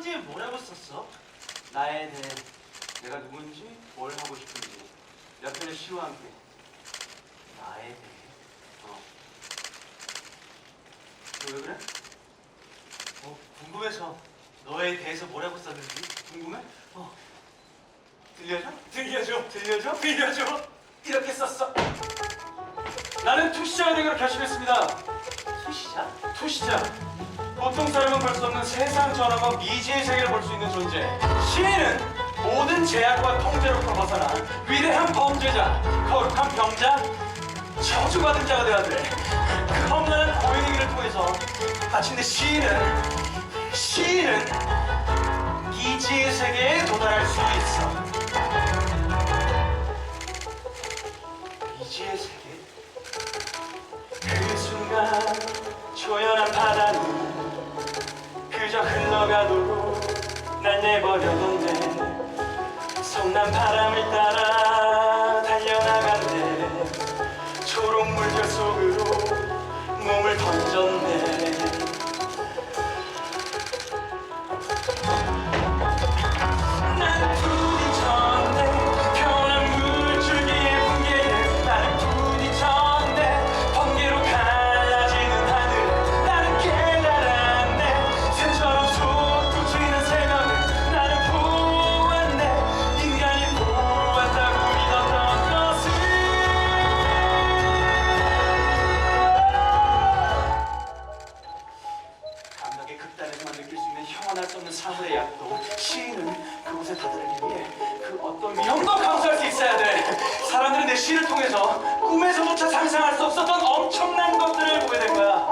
편지에 뭐라고 썼어? 나에 대해 내가 누군지 뭘 하고 싶은지 몇 편의 시와 함께 나에 대해 어. 너 왜 그래? 어, 궁금해서 너에 대해서 뭐라고 썼는지 궁금해? 어. 들려줘? 들려줘? 들려줘? 들려줘? 이렇게 썼어. 나는 투시자가 되기로 결심했습니다. 투시자? 투시자. 보통 사람은 볼 수 없는 세상 전함과 미지의 세계를 볼 수 있는 존재. 시인은 모든 제약과 통제로부터 벗어나 위대한 범죄자, 거룩한 병자, 저주받은 자가 되어야 돼. 그 험난한 길을 통해서 마침내 시인은 시인은 미지의 세계에 도달할 수 있어. 미지의 세계? 그 순간 초연한 바다는 그저 흘러가도 날 내버려뒀네 성난 바람을 따라 달려나갔네 초록 물결 몸을 그 어떤 위험도 감수할 수 있어야 돼. 사람들은 내 시를 통해서 꿈에서조차 상상할 수 없었던 엄청난 것들을 보게 될 거야